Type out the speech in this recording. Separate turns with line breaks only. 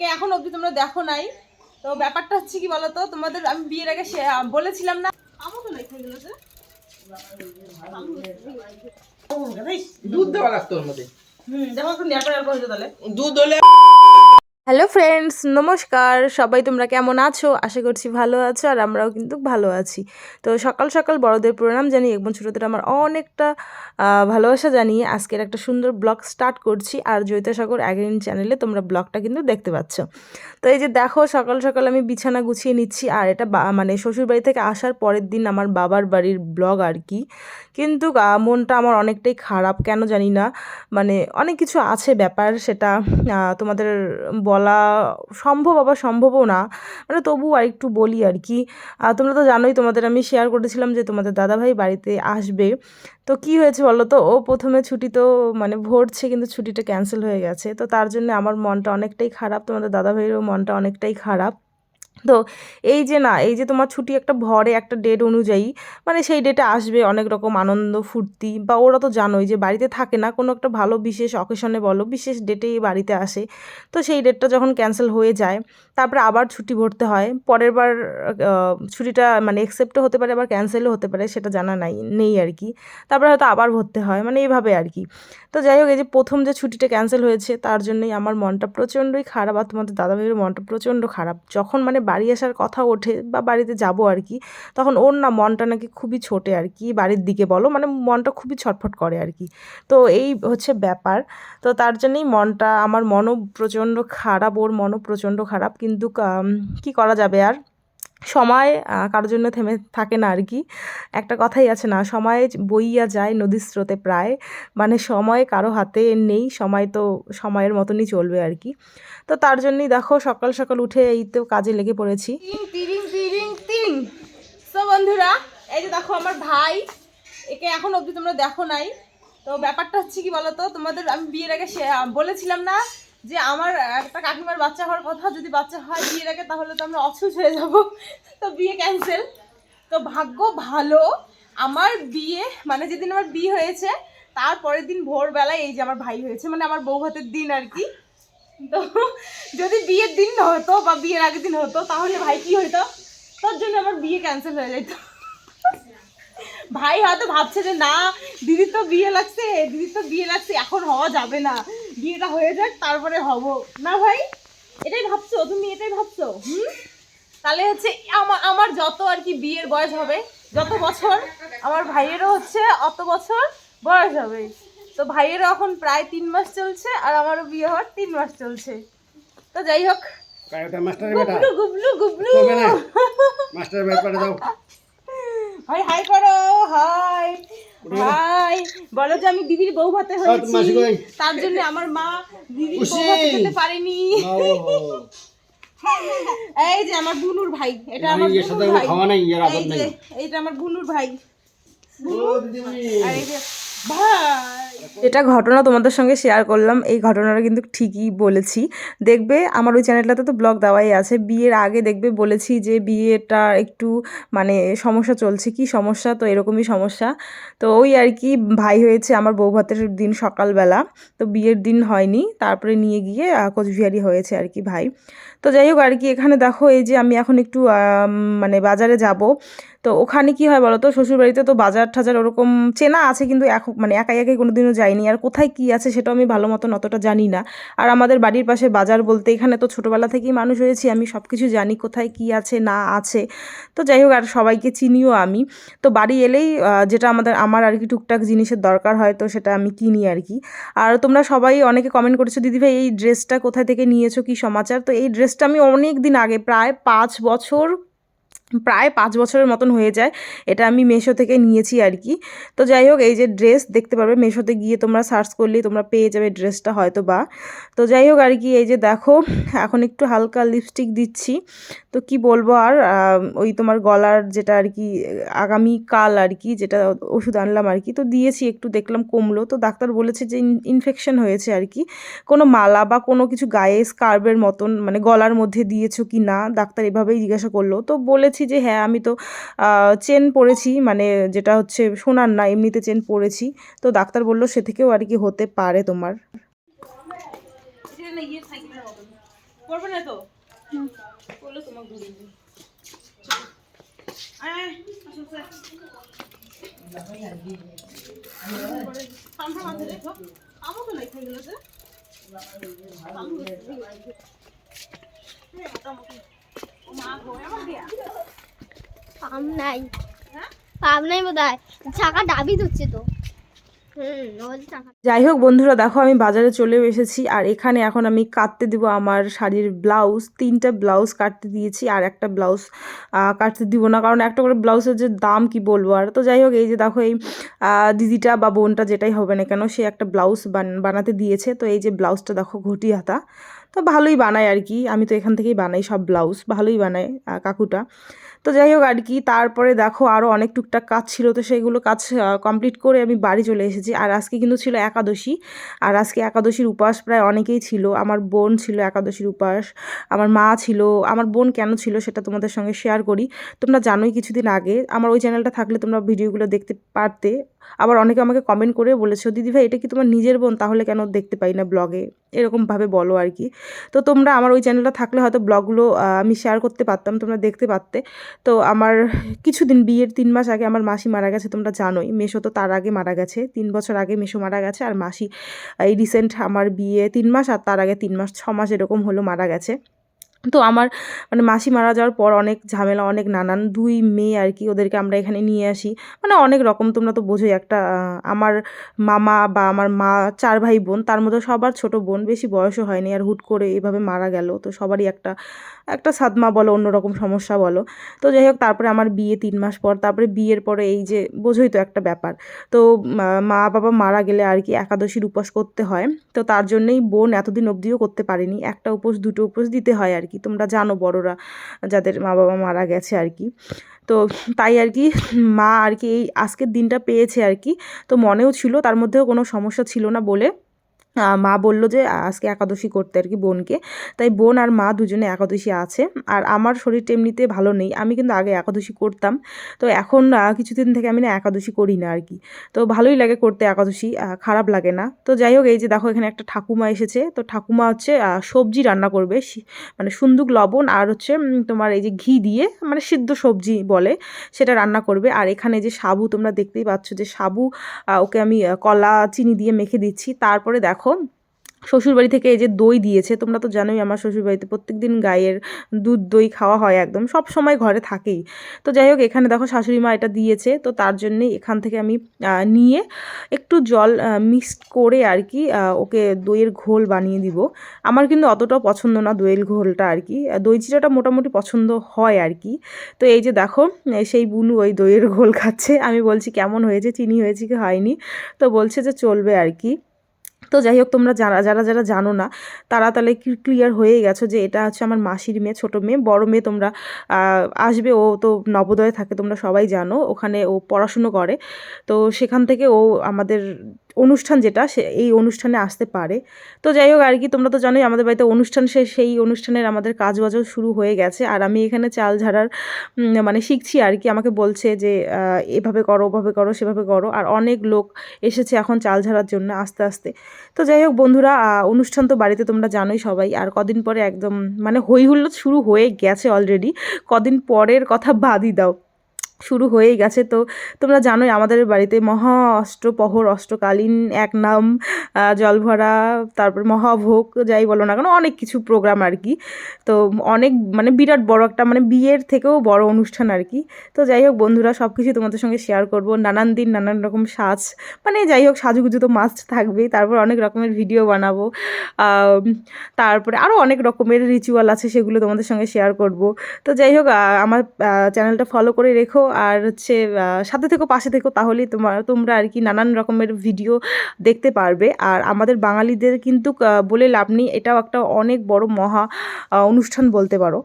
কে এখন অবধি তোমরা দেখো নাই। তো ব্যাপারটা হচ্ছে কি বলতো তোমাদের আমি বিয়ের আগে সে- বলেছিলাম না। তো
দুধ দেওয়া লাগতো ওর মধ্যে।
হুম দেখো একটু তাহলে।
দুধ হলে
হ্যালো ফ্রেন্ডস নমস্কার। সবাই তোমরা কেমন আছো? আশা করছি ভালো আছো আর আমরাও কিন্তু ভালো আছি। তো সকাল সকাল বড়দের প্রণাম জানিয়ে, এবং ছোটোদের আমার অনেকটা ভালোবাসা জানিয়ে আজকের একটা সুন্দর ব্লগ স্টার্ট করছি। আর জয়িতা সাগর অ্যাগ্রিন চ্যানেলে তোমরা ব্লগটা কিন্তু দেখতে পাচ্ছ। তো এই যে দেখো, সকাল সকাল আমি বিছানা গুছিয়ে নিচ্ছি। আর এটা মানে শ্বশুরবাড়ি থেকে আসার পরের দিন আমার বাবার বাড়ির ব্লগ আর কি। কিন্তু মনটা আমার অনেকটাই খারাপ, কেন জানি না। মানে অনেক কিছু আছে ব্যাপার, সেটা তোমাদের বলা সম্ভব আবার সম্ভবও না। মানে তবু আর একটু বলি আর কি তোমরা তো জানোই তোমাদের আমি শেয়ার করেছিলাম যে তোমাদের দাদাভাই বাড়িতে আসবে। তো কি হয়েছে বলো তো? ও প্রথমে ছুটি তো মানে ভরছে কিন্তু ছুটিটা ক্যান্সেল হয়ে গেছে। তো তার জন্য আমার মনটা অনেকটাই খারাপ, তোমাদের দাদাভাইয়েরও মনটা অনেকটাই খারাপ। তো এই যে না, এই যে তোমার ছুটি একটা ভরে একটা ডেট অনুযায়ী মানে সেই ডেটে আসবে অনেক রকম আনন্দ, ফুর্তি, বা ওরা তো জানোই যে বাড়িতে থাকে না, কোনো একটা ভালো বিশেষ অকেশনে বলো, বিশেষ ডেটেই বাড়িতে আসে। তো সেই ডেটটা যখন ক্যান্সেল হয়ে যায়, তারপরে আবার ছুটি ভরতে হয়। পরের বার ছুটিটা মানে একসেপ্টও হতে পারে, আবার ক্যান্সেলও হতে পারে, সেটা জানা নাই, নেই আর কি। তারপরে হয়তো আবার ভরতে হয় মানে এইভাবে আর কি। তো যাই হোক, এই যে প্রথম যে ছুটিটা ক্যান্সেল হয়েছে, তার জন্যই আমার মনটা প্রচণ্ডই খারাপ, আর তোমাদের দাদা দাদাভাইয়ের মনটা প্রচণ্ড খারাপ। যখন মানে বাড়ি আসার কথা ওঠে বা বাড়িতে যাব আর কি, তখন ওর না মনটা নাকি খুবই ছোটে আর কি, বাড়ির দিকে বলো মানে মনটা খুবই ছটফট করে আর কি। তো এই হচ্ছে ব্যাপার। তো তার জন্যই মনটা, আমার মনও প্রচণ্ড খারাপ, ওর মনও প্রচণ্ড খারাপ, কিন্তু কি করা যাবে আর? সময় কারোর জন্য থেমে থাকে না আর কি। একটা কথাই আছে না, সময় বইয়া যায় নদীর স্রোতে প্রায়। মানে সময় কারও হাতে নেই, সময় তো সময়ের মতনই চলবে আর কি। তো তার জন্যই দেখো সকাল সকাল উঠে এই তো কাজে লেগে পড়েছি।
তো বন্ধুরা, এই যে দেখো আমার ভাই, একে এখন অবধি তোমরা দেখো নাই। তো ব্যাপারটা হচ্ছে কি বলতো? তোমাদের আমি বিয়ের আগে বলেছিলাম না যে আমার একটা কাকিমার বাচ্চা হওয়ার কথা, যদি বাচ্চা হয় বিয়ের আগে, তাহলে তো আমরা অসুস্থ হয়ে যাব। তো বিয়ে ক্যান্সেল তো ভাগ্য ভালো, আমার বিয়ে মানে যেদিন আমার বিয়ে হয়েছে, তার পরের দিন ভোরবেলায় এই যে আমার ভাই হয়েছে মানে আমার বউ হাতের দিন আর কি। তো যদি বিয়ের দিন হতো বা বিয়ের আগের দিন হতো, তাহলে ভাই কি হতো তার জন্য আমার বিয়ে ক্যান্সেল হয়ে যেত ভাই হয়তো ভাবছে যে, না, দিদির তো বিয়ে লাগছে, দিদির তো বিয়ে লাগছে, এখন হওয়া যাবে না। বিয়েটা হয়ে যাক তারপরে হব। না ভাই? এটাই ভাবছ? তুমি এটাই ভাবছ? হুম? তাহলে হচ্ছে আমার আমার যত আর কি বিয়ের বয়স হবে যত বছর আমার ভাইয়েরও হচ্ছে অত বছর বয়স হবে। তো ভাইয়েরও এখন প্রায় তিন মাস চলছে আর আমারও বিয়ে হওয়ার তিন মাস চলছে। তো যাই হোক। গুবলু গুবলু গুবলু।
দাও
ভাই হাই করো। হাই। হাই বলো যে আমি দিদির বউ ভাতে হয়েছি। তার জন্য আমার মা দিদির বউ ভাতে পারেনি। এই যে আমার বুনুর ভাই এটা আমার বুনুর ভাই।
খাওয়া নাই, এর আদর
এই যে
নাই।
এইটা আমার বুনুর ভাই। আর এই যে ভাই
এটা ঘটনা তোমাদের সঙ্গে শেয়ার করলাম, এই ঘটনাটা কিন্তু ঠিকই বলেছি। দেখবে আমার ওই চ্যানেলটাতে তো ব্লগ দেওয়াই আছে, বিয়ের আগে দেখবে বলেছি যে বিয়েটা একটু মানে সমস্যা চলছে, কি সমস্যা? তো এরকমই সমস্যা। তো ওই আর কি, ভাই হয়েছে আমার বউ ভাতের দিন সকালবেলা, তো বিয়ের দিন হয়নি, তারপরে নিয়ে গিয়ে কোচবিহারি হয়েছে আর কি ভাই। তো যাই হোক, আর কি এখানে দেখো, এই যে আমি এখন একটু মানে বাজারে যাব তো ওখানে কি হয় বলো তো শ্বশুরবাড়িতে তো বাজার ঠাজার ওরকম চেনা আছে কিন্তু এখন মানে একাই একাই কোনোদিনও যাইনি আর কোথায় কি আছে সেটাও আমি ভালো মতন অতটা জানি না। আর আমাদের বাড়ির পাশে বাজার বলতে এখানে তো ছোটোবেলা থেকেই মানুষ হয়েছি আমি সব কিছু জানি কোথায় কি আছে, না আছে। তো যাই হোক, আর সবাইকে চিনিও আমি। তো বাড়ি এলেই যেটা আমাদের, আমার আর কি টুকটাক জিনিসের দরকার হয়, তো সেটা আমি কিনি আর কি। আর তোমরা সবাই অনেকে কমেন্ট করেছ দিদিভাই এই ড্রেসটা কোথায় থেকে নিয়েছো? কি সমাচার? তো এই ড্রেসটা আমি অনেক দিন আগে, প্রায় পাঁচ বছর প্রায় পাঁচ বছরের মতন হয়ে যায়। এটা আমি মেশো থেকে নিয়েছি আর কি তো যাই হোক, এই যে ড্রেস দেখতে পারবে মেশোতে গিয়ে তোমরা সার্চ করলেই তোমরা পেয়ে যাবে ড্রেসটা হয়তো বা তো যাই হোক, আর কি, এই যে দেখো, এখন একটু হালকা লিপস্টিক দিচ্ছি। তো কি বলব আর ওই তোমার গলার যেটা আর কি, আগামী কাল আর কি, যেটা ওষুধ আনলাম আর কি, তো দিয়েছি, একটু দেখলাম কমলো। তো ডাক্তার বলেছে যে ইনফেকশন হয়েছে আর কি। কোনো মালা বা কোনো কিছু গায়ে স্কার্বের মতন মানে গলার মধ্যে দিয়েছ কি না, ডাক্তার এভাবেই জিজ্ঞাসা করল। তো বলেছি যে হ্যাঁ আমি তো চেন পরেছি মানে যেটা হচ্ছে সোনার না এমনিতে চেন পরেছি। তো ডাক্তার বলল সে থেকেও আর কি হতে পারে তোমার।
করবে না তো? করলে তোমাকে ধরে মোটামুটি।
পাম নাই? পাম নাই বোধ হয় ছাকা ডাবি ধরছে তো
যাই হোক বন্ধুরা, দেখো আমি বাজারে চলেও এসেছি, আর এখানে এখন আমি কাটতে দিব আমার শাড়ির ব্লাউজ, তিনটা ব্লাউজ কাটতে দিয়েছি, আর একটা ব্লাউজ কাটতে দিব না, কারণ একটা করে ব্লাউজের যে দাম কি বলব আর। তো যাই হোক, এই যে দেখো এই দিদিটা বা বোনটা যেটাই হবে না কেন, সে একটা ব্লাউজ বান- বানাতে দিয়েছে। তো এই যে ব্লাউজটা দেখো ঘটি হাতা তো ভালোই বানায় আর কি, আমি তো এখান থেকেই বানাই সব ব্লাউজ, ভালোই বানায় কাকুটা। তো যাই হোক আর কি, তারপরে দেখো আরও অনেক টুকটাক কাজ ছিল, তো সেইগুলো কাজ কমপ্লিট করে আমি বাড়ি চলে এসেছি। আর আজকে কিন্তু ছিল একাদশী। আর আজকে একাদশীর উপাস প্রায় অনেকেই ছিল। আমার বোন ছিল একাদশীর উপাস, আমার মা ছিল, আমার বোন কেন ছিল সেটা তোমাদের সঙ্গে শেয়ার করি। তোমরা জানোই কিছুদিন আগে, আমার ওই চ্যানেলটা থাকলে তোমরা ভিডিওগুলো দেখতে পারতে। আবার অনেকে আমাকে কমেন্ট করে বলেছ দিদি ভাই, এটা কি তোমার নিজের বোন? তাহলে কেন দেখতে পাই না ব্লগে এরকমভাবে বলো আর কি। তো তোমরা আমার ওই চ্যানেলটা থাকলে হয়তো ব্লগগুলো আমি শেয়ার করতে পারতাম, তোমরা দেখতে পারতে। তো আমার কিছুদিন বিয়ের তিন মাস আগে আমার মাসি মারা গেছে, তোমরা জানোই। মেশো তো তার আগে মারা গেছে, তিন বছর আগে মেশো মারা গেছে, আর মাসি, এই রিসেন্ট আমার বিয়ে তিন মাস, আর তার আগে তিন মাস, ছ মাস এরকম হলো মারা গেছে। তো আমার মানে মাসি মারা যাওয়ার পর অনেক ঝামেলা, অনেক নানান দুই মেয়ে আর কি ওদেরকে আমরা এখানে নিয়ে আসি। মানে অনেক রকম, তোমরা তো বোঝোই একটা আমার মামা বা আমার মা চার ভাই বোন, তার মধ্যে সবার ছোট বোন, বেশি বয়সও হয়নি আর হুট করে এভাবে মারা গেল, তো সবারই একটা একটা সাদমা বলো, অন্যরকম সমস্যা বলো। তো যাই হোক, তারপরে আমার বিয়ে তিন মাস পর, তারপরে বিয়ের পরে এই যে বোঝোই তো একটা ব্যাপার। তো মা- বাবা মারা গেলে আর কি একাদশীর উপোস করতে হয়। তো তার জন্যই বোন এতদিন অবধিও করতে পারেনি। একটা উপোস, দুটো উপোস দিতে হয় আর কি। তোমরা জানো বড়রা, যাদের মা বাবা মারা গেছে আর কি। তো তাই আর কি মা আর কি এই আজকের দিনটা পেয়েছে আর কি। তো মনেও ছিল, তার মধ্যেও কোনো সমস্যা ছিল না বলে মা বলল যে আজকে একাদশী করতে আর কি বোনকে। তাই বোন আর মা দুজনে একাদশী আছে। আর আমার শরীরটা এমনিতে ভালো নেই। আমি কিন্তু আগে একাদশী করতাম। তো এখন কিছুদিন থেকে আমি না একাদশী করি না আর কি তো ভালোই লাগে করতে একাদশী খারাপ লাগে না। তো যাই হোক, এই যে দেখো, এখানে একটা ঠাকুমা এসেছে। তো ঠাকুমা হচ্ছে সবজি রান্না করবে। মানে সুন্দুক, লবণ আর হচ্ছে তোমার এই যে ঘি দিয়ে মানে সিদ্ধ সবজি বলে, সেটা রান্না করবে। আর এখানে যে সাবু, তোমরা দেখতেই পাচ্ছ যে সাবু ওকে আমি কলা, চিনি দিয়ে মেখে দিচ্ছি। তারপরে দেখো শ্বশুরবাড়ি থেকে এই যে দই দিয়েছে, তোমরা তো জানোই আমার শ্বশুরবাড়িতে প্রত্যেক দিন গায়ের দুধ দই খাওয়া হয় একদম, সব সময় ঘরে থাকেই। তো যাই হোক, এখানে দেখো শাশুড়ি মা এটা দিয়েছে, তো তার জন্যেই এখান থেকে আমি নিয়ে একটু জল মিক্সড করে আর কি ওকে দইয়ের ঘোল বানিয়ে দিব। আমার কিন্তু অতটাও পছন্দ না দইয়ের ঘোলটা আর কি দই চিরাটা মোটামুটি পছন্দ হয় আর কি। তো এই যে দেখো সেই বুনু ওই দইয়ের ঘোল খাচ্ছে, আমি বলছি কেমন হয়েছে, চিনি হয়েছে কি হয়নি? তো বলছে যে চলবে আর কি। তো যাই হোক, তোমরা যারা যারা যারা জানো না, তারা তাহলে ক্লিয়ার হয়ে গেছো যে এটা হচ্ছে আমার মাসির মেয়ে, ছোটো মেয়ে, বড় মেয়ে তোমরা আসবে, ও তো নবোদয়ে থাকে, তোমরা সবাই জানো, ওখানে ও পড়াশুনো করে। তো সেখান থেকে ও আমাদের অনুষ্ঠান যেটা, সে, এই অনুষ্ঠানে আসতে পারে। তো যাই হোক, আর কি, তোমরা তো জানোই আমাদের বাড়িতে অনুষ্ঠান, সে, সেই অনুষ্ঠানের আমাদের কাজ বাজও শুরু হয়ে গেছে। আর আমি এখানে চাল ঝাড়ার মানে শিখছি, আর কি, আমাকে বলছে যে এভাবে করো, ওভাবে করো, সেভাবে করো। আর অনেক লোক এসেছে এখন চাল ঝাড়ার জন্য আস্তে আস্তে। তো যাই হোক বন্ধুরা অনুষ্ঠান তো বাড়িতে তোমরা জানোই সবাই। আর কদিন পরে একদম মানে হই হুল্লোড় শুরু হয়ে গেছে অলরেডি কদিন পরের কথা বাদই দাও। শুরু হয়েই গেছে। তো তোমরা জানোই আমাদের বাড়িতে মহা অষ্টপ্রহর অষ্টকালীন এক নাম জলভরা তারপর মহাভোগ, যাই বলো না কেন, অনেক কিছু প্রোগ্রাম আর কি। তো অনেক মানে বিরাট বড় একটা মানে বিয়ের থেকেও বড় অনুষ্ঠান আর কি। তো যাই হোক বন্ধুরা সব কিছু তোমাদের সঙ্গে শেয়ার করব। নানান দিন নানান রকম সাজ মানে যাই হোক সাজুগুজু তো মাস্ট থাকবেই। তারপর অনেক রকমের ভিডিও বানাবো। তারপরে আরও অনেক রকমের রিচুয়াল আছে সেগুলো তোমাদের সঙ্গে শেয়ার করব। তো যাই হোক আমার চ্যানেলটা ফলো করে রেখো। আর হচ্ছে সাথে থেকো, পাশে থেকো তাহলে তোমার, তোমরা আর কি নানান রকমের ভিডিও দেখতে পারবে। আর আমাদের বাঙালিদের কিন্তু বলে লাভ নেই। এটাও একটা অনেক বড় মহা অনুষ্ঠান বলতে পারো।